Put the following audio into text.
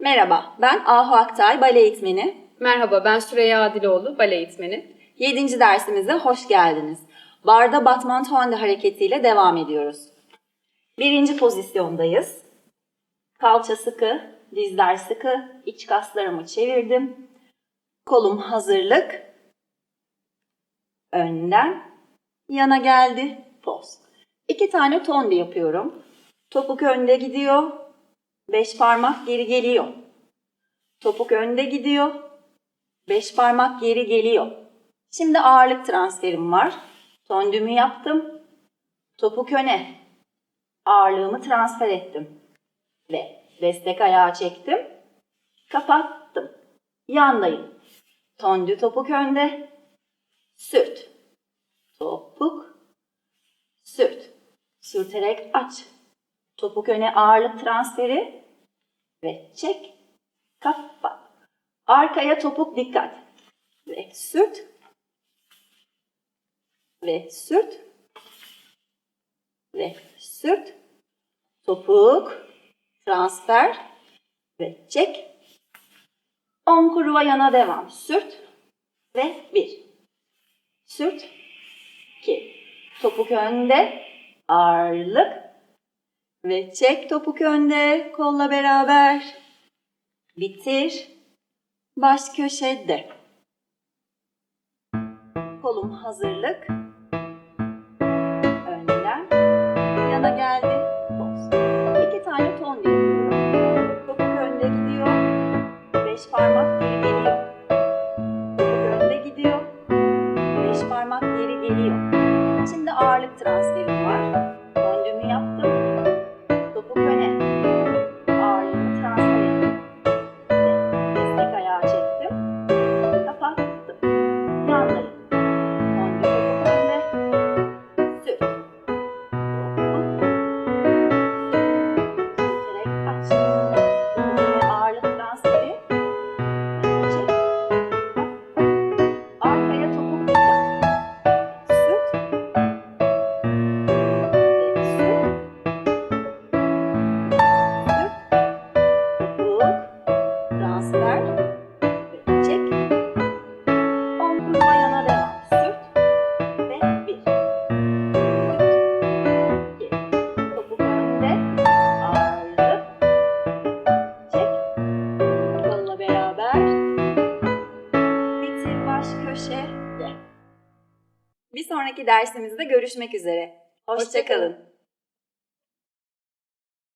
Merhaba, ben Ahu Aktay, bale eğitmeni. Merhaba, ben Süreyya Adiloğlu, bale eğitmeni. 7. dersimize hoş geldiniz. Barda Batman Tuande hareketiyle devam ediyoruz. Birinci pozisyondayız. Kalça sıkı, dizler sıkı, iç kaslarımı çevirdim. Kolum hazırlık. Önden yana geldi. Poz. İki tane tondi yapıyorum. Topuk önde gidiyor. Beş parmak geri geliyor. Topuk önde gidiyor. Beş parmak geri geliyor. Şimdi ağırlık transferim var. Tondümü yaptım. Topuk öne. Ağırlığımı transfer ettim. Ve destek ayağı çektim. Kapattım. Yandayım. Tondü topuk önde. Sürt. Topuk. Sürt. Sürterek aç. Topuk öne ağırlık transferi. Ve çek. Kapat. Arkaya topuk dikkat. Ve sürt. Ve sürt. Ve sürt. Topuk. Transfer. Ve çek. On kuruva yana devam. Sürt. Ve bir. Sürt. iki. Topuk önde. Ağırlık. Ve çek topuk önde. Kolla beraber. Bitir. Baş köşede. Kolum hazırlık. Önden yana geldi. Poz. İki tane ton yapıyorum. Topuk önde gidiyor. Beş parmak geri geliyor. Topuk önde gidiyor. Beş parmak geri geliyor. Şimdi ağırlık transferim var. Döndüğümü yaptım. Sonraki dersimizde görüşmek üzere. Hoşça kalın. Hoşçakalın.